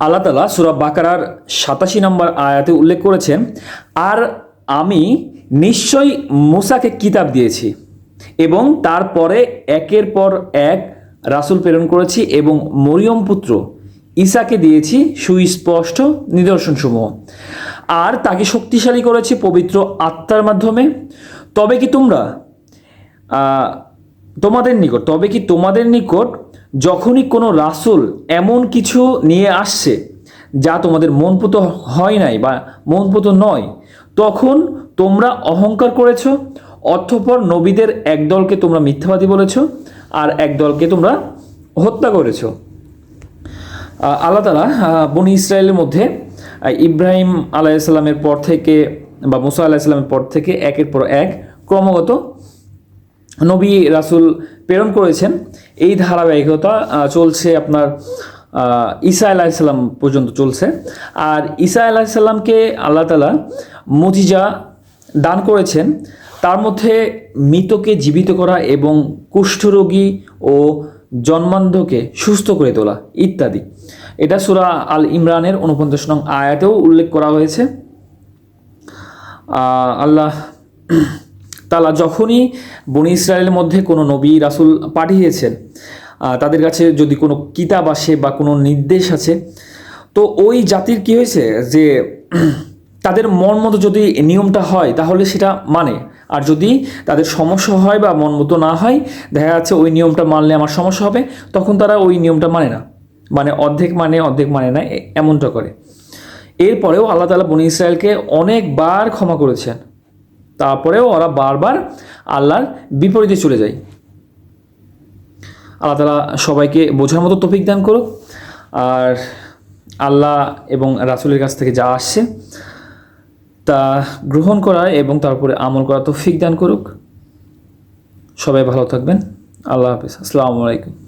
আল্লাহ তালা সুরা বাকারার সাতাশি নম্বর আয়াতে উল্লেখ করেছেন, আর আমি নিশ্চয়ই মুসাকে কিতাব দিয়েছি এবং তারপরে একের পর এক রাসূল প্রেরণ করেছি এবং মরিয়ম পুত্র ঈসাকে দিয়েছি সুস্পষ্ট নিদর্শনসমূহ। আর তাকে শক্তিশালী করেছি পবিত্র আত্মার মাধ্যমে। তবে কি তোমরা তোমাদের নিকট, তবে কি তোমাদের নিকট যখনই কোনো রাসূল এমন কিছু নিয়ে আসছে যা তোমাদের মনপুত হয় নাই বা মনপুত নয়, তখন তোমরা অহংকার করেছ অর্থপর নবীদের একদলকে তোমরা মিথ্যাবাদী বলেছ আর একদলকে তোমরা হত্যা করেছ। আল্লাহ তালা বনি ইসরায়েলের মধ্যে ইব্রাহিম আলাইসাল্লামের পর থেকে বা মুসা আলাইসাল্লামের পর থেকে একের পর এক ক্রমাগত নবী রাসুল প্রেরণ করেছেন। এই ধারাবাহিকতা চলছে আপনার ঈসা আলাইসাল্লাম পর্যন্ত চলছে। আর ঈসা আলাইসাল্লামকে আল্লাহ তালা মজিজা দান করেছেন। তার মধ্যে মৃতকে জীবিত করা এবং কুষ্ঠরোগী ও জন্মান্ধকে সুস্থ করে তোলা ইত্যাদি। এটা সুরা আল ইমরানের উনপঞ্চাশ নং আয়াতেও উল্লেখ করা হয়েছে। আল্লাহ তালা যখনই বনি ইসরায়েলের মধ্যে কোনো নবী, রাসুল পাঠিয়েছেন তাদের কাছে যদি কোনো কিতাব আসে বা কোনো নির্দেশ আছে, তো ওই জাতির কি হয়েছে যে তাদের মন মতো যদি নিয়মটা হয়, তাহলে সেটা মানে। আর যদি তাদের সমস্যা হয় বা মন মতো না হয়, দেখা যাচ্ছে ওই নিয়মটা মানলে আমার সমস্যা হবে, তখন তারা ওই নিয়মটা মানে না। মানে অর্ধেক মানে অর্ধেক মানে না এমনটা করে। এরপরেও আল্লাহ তালা বনি ইসরায়েলকে অনেকবার ক্ষমা করেছেন। তারপরেও ওরা বারবার আল্লাহর বিপরীতে চলে যায়। আল্লাহ তালা সবাইকে বোঝার মতো তফিক দান করুক। আর আল্লাহ এবং রাসুলের কাছ থেকে যা আসছে তা গ্রহণ করা এবং তারপরে আমল করা তৌফিক দান করুক। সবাই ভালো থাকবেন। আল্লাহ হাফিজ। আসসালামু আলাইকুম।